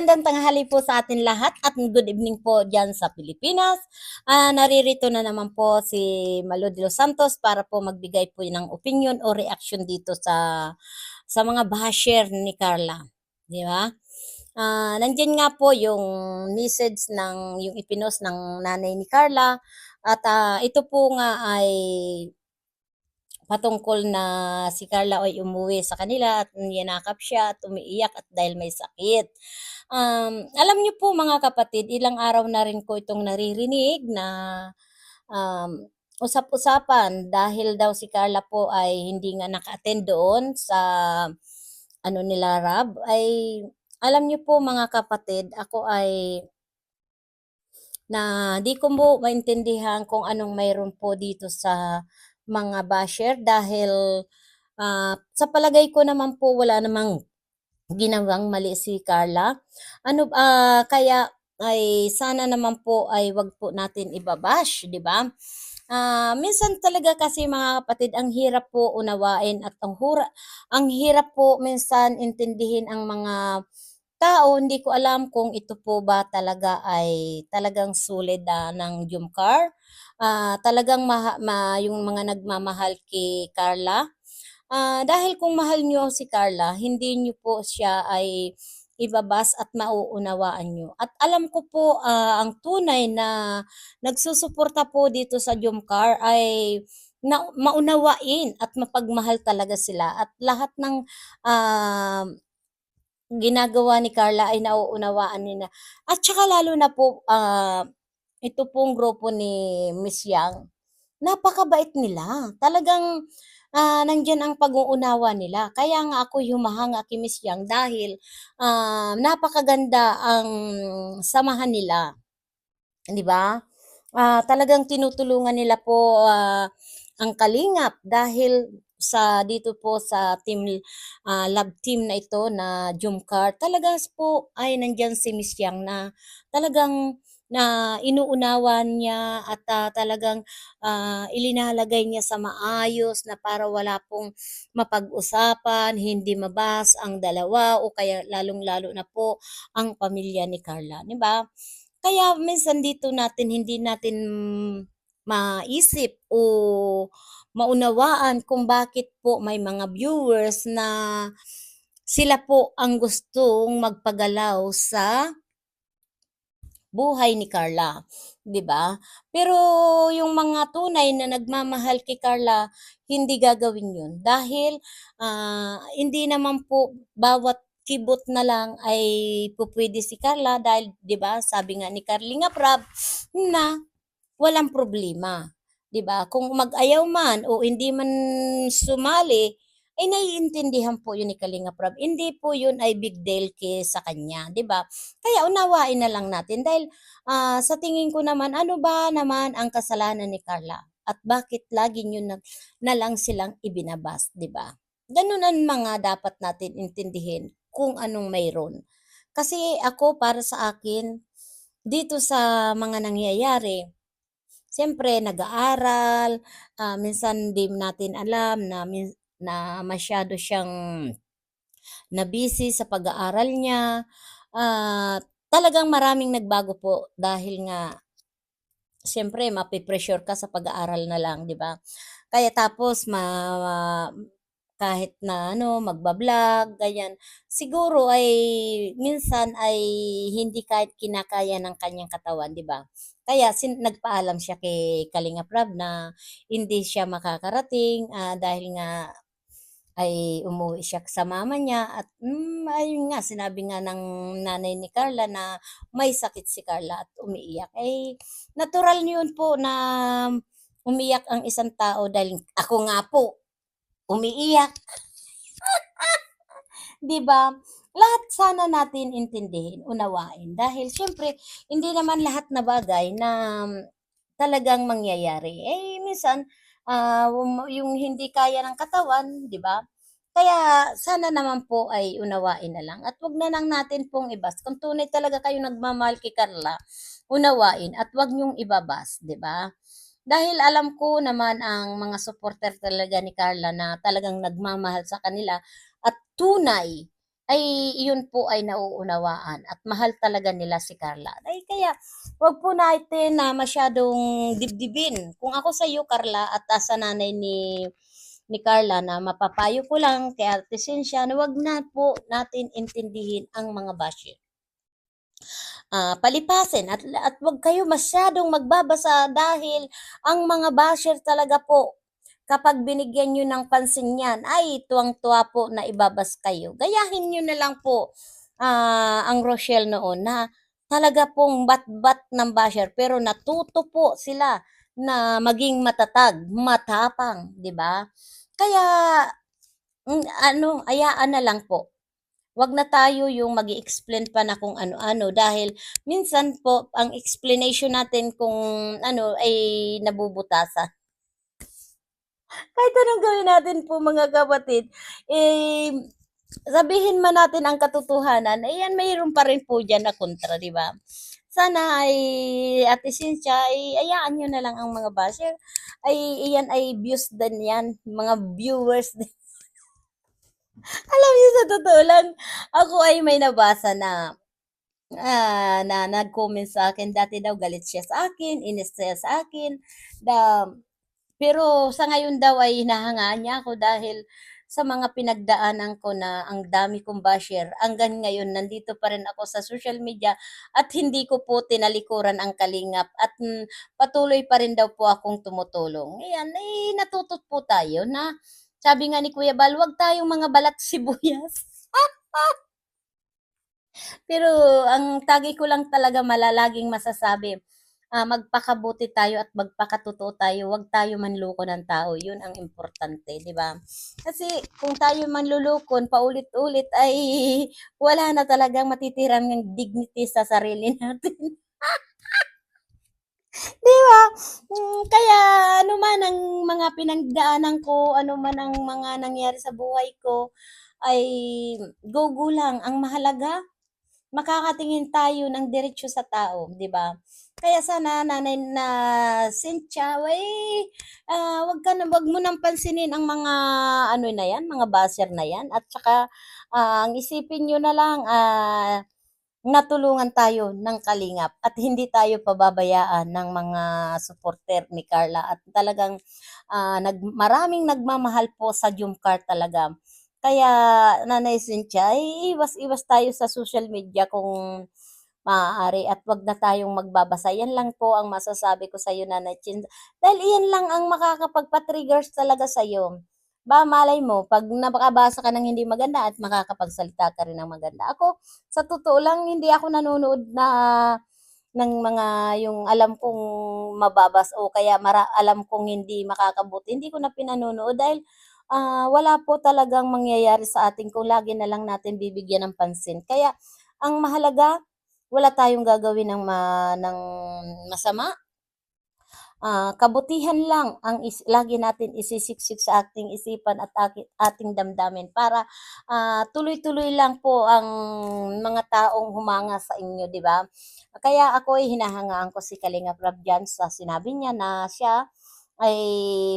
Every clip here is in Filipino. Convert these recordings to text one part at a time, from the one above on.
magandang tanghali po sa atin lahat at good evening po dyan sa Pilipinas. Ah, naririto na naman po si Malo de los Santos para po magbigay po ng opinion o reaction dito sa sa mga basher ni Carla. Di ba? Ah, nandyan nga po yung message ng yung ipinos ng nanay ni Carla at ah, ito po nga ay patungkol na si Carla ay umuwi sa kanila at yanakap siya at umiiyak at dahil may sakit. Um, alam niyo po mga kapatid, ilang araw na rin ko itong naririnig na um, usap-usapan dahil daw si Carla po ay hindi nga naka-attend doon sa ano nila Rab ay alam niyo po mga kapatid, ako ay na di ko mo maintindihan kung anong mayroon po dito sa mga basher dahil ah, sa palagay ko naman po wala namang ginawang mali si Carla. Ano ah kaya ay sana naman po ay wag po natin ibabash, di ba? Ah, minsan talaga kasi mga kapatid, ang hirap po unawain at ang hura, ang hirap po minsan intindihin ang mga tao. Hindi ko alam kung ito po ba talaga ay talagang sulit ah, ng Jumcar. Ah, talagang maha, ma, yung mga nagmamahal kay Carla. Ah, dahil kung mahal niyo si Carla, hindi niyo po siya ay ibabas at mauunawaan niyo. At alam ko po ah, ang tunay na nagsusuporta po dito sa Jumcar ay na, maunawain at mapagmahal talaga sila at lahat ng ah, ginagawa ni Carla ay nauunawaan nila. At saka lalo na po ah, ito pong grupo ni Miss Yang, napakabait nila. Talagang ah, nandyan ang pag-uunawa nila. Kaya nga ako humahanga kay Miss Yang dahil ah, napakaganda ang samahan nila. Di ba? Ah, talagang tinutulungan nila po ah, ang kalingap dahil sa dito po sa team ah, love team na ito na Jumcar, talagang po ay nandyan si Miss Yang na talagang na inuunawa niya at ah, talagang ah, ilinalagay niya sa maayos na para wala pong mapag-usapan, hindi mabas ang dalawa o kaya lalong-lalo na po ang pamilya ni Carla, di ba? Kaya minsan dito natin hindi natin maisip o maunawaan kung bakit po may mga viewers na sila po ang gustong magpagalaw sa buhay ni Carla, 'di ba? Pero yung mga tunay na nagmamahal kay Carla, hindi gagawin 'yun dahil ah, hindi naman po bawat kibot na lang ay pupwede si Carla dahil 'di ba sabi nga ni Carlinga Prab na walang problema, 'di ba? Kung mag-ayaw man o hindi man sumali, ay naiintindihan po yun ni Kalinga Prab. Hindi po yun ay big deal kay sa kanya, 'di ba? Kaya unawain na lang natin dahil ah, sa tingin ko naman ano ba naman ang kasalanan ni Carla at bakit lagi nyo na, na lang silang ibinabas, 'di ba? Ganun ang mga dapat natin intindihin kung anong mayroon. Kasi ako para sa akin dito sa mga nangyayari, siyempre nag-aaral, ah, minsan di natin alam na na masyado siyang na busy sa pag-aaral niya. Ah, talagang maraming nagbago po dahil nga siyempre mapipressure ka sa pag-aaral na lang, 'di ba? Kaya tapos ma kahit na ano, magba-vlog, ganyan. Siguro ay minsan ay hindi kahit kinakaya ng kanyang katawan, 'di ba? Kaya sin nagpaalam siya kay Kalinga Prab na hindi siya makakarating ah, dahil nga ay umuwi siya sa mama niya at mm, ayun nga sinabi nga ng nanay ni Carla na may sakit si Carla at umiiyak. Eh natural yun po na umiyak ang isang tao dahil ako nga po umiiyak. 'Di ba? Lahat sana natin intindihin, unawain dahil siyempre hindi naman lahat na bagay na talagang mangyayari. Eh minsan um, yung hindi kaya ng katawan, 'di ba? Kaya sana naman po ay unawain na lang at wag na lang natin pong ibas. Kung tunay talaga kayo nagmamahal kay Carla, unawain at wag niyong ibabas, 'di ba? Dahil alam ko naman ang mga supporter talaga ni Carla na talagang nagmamahal sa kanila at tunay ay iyon po ay nauunawaan at mahal talaga nila si Carla. Ay kaya wag po natin na masyadong dibdibin. Kung ako sa iyo Carla at sa nanay ni ni Carla na mapapayo ko lang kay Ate Cynthia na wag na po natin intindihin ang mga basher ah, palipasin at, at wag kayo masyadong magbabasa dahil ang mga basher talaga po kapag binigyan nyo ng pansin yan, ay tuwang-tuwa po na ibabas kayo. Gayahin nyo na lang po ah, ang Rochelle noon na talaga pong bat-bat ng basher pero natuto po sila na maging matatag, matapang, 'di ba? Kaya mm, ano, ayaan na lang po. Wag na tayo yung mag explain pa na kung ano-ano dahil minsan po ang explanation natin kung ano ay nabubutasan. Kahit anong gawin natin po mga kapatid, eh, sabihin man natin ang katotohanan, ayan mayroon pa rin po diyan na kontra, 'di ba? Sana ay Ate Cynthia ay hayaan niyo na lang ang mga basher ay iyan ay views din 'yan, mga viewers din. Alam niyo sa totoo lang, ako ay may nabasa na ah, na nag-comment sa akin dati daw galit siya sa akin, inis siya sa akin, da pero sa ngayon daw ay hinahangaan niya ako dahil sa mga pinagdaanan ko na ang dami kong basher. Hanggang ngayon, nandito pa rin ako sa social media at hindi ko po tinalikuran ang kalingap at mm, patuloy pa rin daw po akong tumutulong. Ayan, eh, natutot po tayo na sabi nga ni Kuya Bal, wag tayong mga balat sibuyas. Pero ang tagi ko lang talaga malalaging masasabi, ah, magpakabuti tayo at magpakatotoo tayo, wag tayo manloko ng tao, yun ang importante, di ba? Kasi kung tayo manlulukon paulit-ulit ay wala na talagang matitirang ng dignity sa sarili natin. Di ba? Hmm, kaya mga pinagdaanan ko, ano man ang mga nangyari sa buhay ko, ay go-go lang. Ang mahalaga, makakatingin tayo ng diretsyo sa tao, 'di ba? Kaya sana nanay na Cynthia, way ah, wag ka na wag mo nang pansinin ang mga ano na 'yan, mga basher na 'yan at saka ah, ang isipin niyo na lang ah, natulungan tayo ng kalingap at hindi tayo pababayaan ng mga supporter ni Carla at talagang ah, nag, maraming nagmamahal po sa Jumcar talaga. Kaya Nanay Cynthia, iwas-iwas tayo sa social media kung maaari at wag na tayong magbabasa. Yan lang po ang masasabi ko sa iyo, Nanay Chin. Dahil iyan lang ang makakapagpa-triggers talaga sa iyo. Ba, malay mo, pag nakabasa ka ng hindi maganda at makakapagsalita ka rin ng maganda. Ako, sa totoo lang, hindi ako nanonood na ng mga yung alam kong mababas o kaya mara, alam kong hindi makakabuti. Hindi ko na pinanonood dahil ah, wala po talagang mangyayari sa atin kung lagi na lang natin bibigyan ng pansin. Kaya ang mahalaga, wala tayong gagawin ng, ma, ng masama. Ah, kabutihan lang ang is, lagi natin isisiksik sa ating isipan at ating damdamin para ah, tuloy-tuloy lang po ang mga taong humanga sa inyo, di ba? Kaya ako ay hinahangaan ko si Kalinga Prab dyan sa sinabi niya na siya ay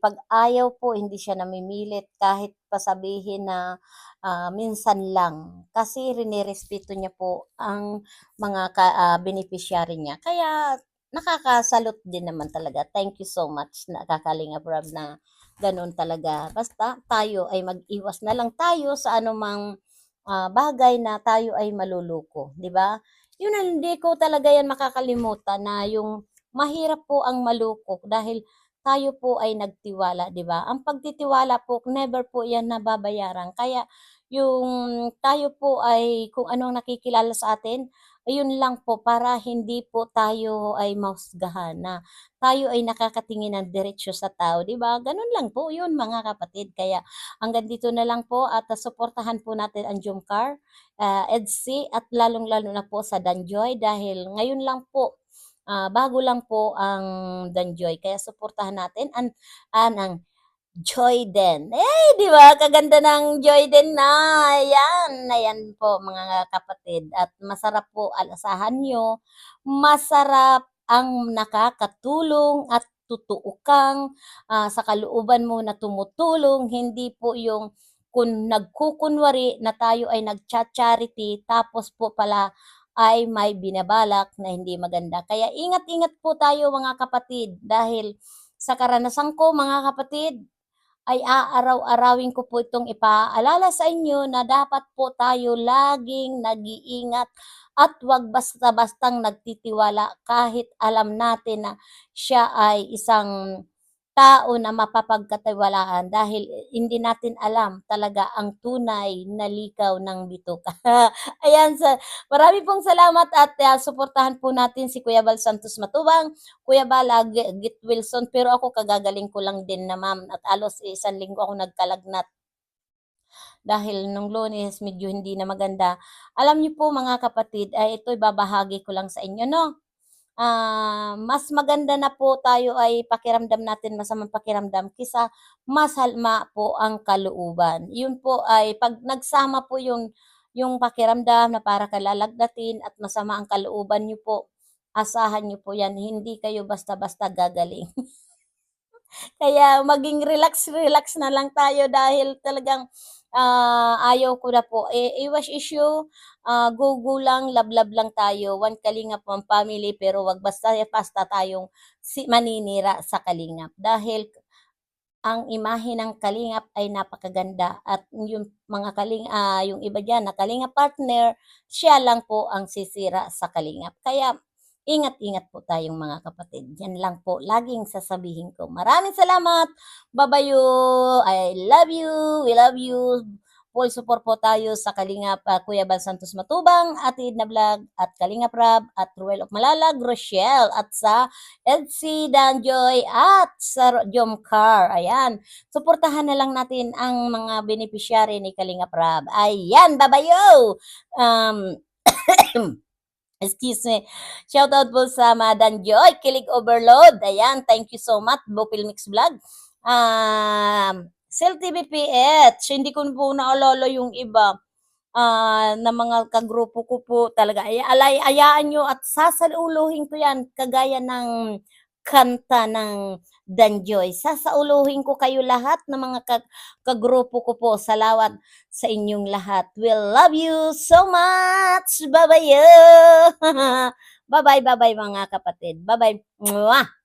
pag ayaw po hindi siya namimilit kahit pasabihin na ah, minsan lang kasi rinirespeto niya po ang mga ka, ah, beneficiary niya. Kaya nakakasalot din naman talaga. Thank you so much na Kakalinga na ganun talaga. Basta tayo ay mag-iwas na lang tayo sa anumang ah, bagay na tayo ay maluluko, 'di ba? Yun ang hindi ko talaga yan makakalimutan na yung mahirap po ang maluko dahil tayo po ay nagtiwala, 'di ba? Ang pagtitiwala po never po 'yan nababayaran. Kaya yung tayo po ay kung anong nakikilala sa atin, ayun lang po para hindi po tayo ay mahusgahan na tayo ay nakakatingin ng diretsyo sa tao, 'di ba? Ganun lang po 'yun mga kapatid. Kaya hanggang dito na lang po at ah, suportahan po natin ang Jumcar, ah, EDSI at lalong-lalo na po sa Danjoy dahil ngayon lang po ah, bago lang po ang Danjoy. Kaya suportahan natin an, an ang Joyden. Eh, di ba? Kaganda ng Joyden na. Ayan, ayan po mga kapatid. At masarap po alasahan nyo. Masarap ang nakakatulong at totoo kang ah, sa kalooban mo na tumutulong. Hindi po yung kun nagkukunwari na tayo ay nagcha-charity tapos po pala ay may binabalak na hindi maganda. Kaya ingat-ingat po tayo mga kapatid dahil sa karanasan ko mga kapatid ay aaraw-arawin ko po itong ipaalala sa inyo na dapat po tayo laging nag-iingat at wag basta-bastang nagtitiwala kahit alam natin na siya ay isang tao na mapapagkatiwalaan dahil hindi natin alam talaga ang tunay na likaw ng bituka. Ayan, sa, marami pong salamat at ah, suportahan po natin si Kuya Bal Santos Matubang, Kuya Bal ah, Git Wilson, pero ako kagagaling ko lang din na ma'am at alos isang linggo ako nagkalagnat dahil nung lunes medyo hindi na maganda. Alam niyo po mga kapatid, ay ito ibabahagi ko lang sa inyo, no? Ah, mas maganda na po tayo ay pakiramdam natin masamang pakiramdam kisa mas halma po ang kalooban. Yun po ay pag nagsama po yung yung pakiramdam na para kalalagdatin at masama ang kalooban niyo po, asahan niyo po yan, hindi kayo basta-basta gagaling. Kaya maging relax-relax na lang tayo dahil talagang ah, ayaw ko na po. Eh, iwas issue, ah, go-go lang, love-love lang tayo. One kalingap, one family, pero wag basta-basta tayong si maninira sa kalingap. Dahil ang imahe ng kalingap ay napakaganda at yung mga kaling ah, yung iba diyan na kalingap partner, siya lang po ang sisira sa kalingap. Kaya ingat-ingat po tayong mga kapatid. Yan lang po laging sasabihin ko. Maraming salamat. Babayo. I love you. We love you. Full support po tayo sa Kalingap ah, Kuya Bal Santos Matubang, Atid na Vlog, at Kalingap Rab, at Ruel of Malalag, Rochelle, at sa Edsy Danjoy, at sa Jom Car. Ayan. Suportahan na lang natin ang mga beneficiary ni Kalingap Rab. Ayan, babayo! Um, Excuse me. Shout out po sa Madan Joy, Kilig Overload. Ayan, thank you so much, Bopil Mix Vlog. Um, Cell TV PH, hindi ko po naalala yung iba ah, na mga kagrupo ko po talaga. Ay, alay, ayaan nyo at sasaluluhin ko yan kagaya ng kanta ng Danjoy. Sasauluhin ko kayo lahat ng mga kag- kagrupo ko po. Salawat sa inyong lahat. We love you so much. Bye-bye. Bye-bye, bye-bye mga kapatid. Bye-bye. Mwah!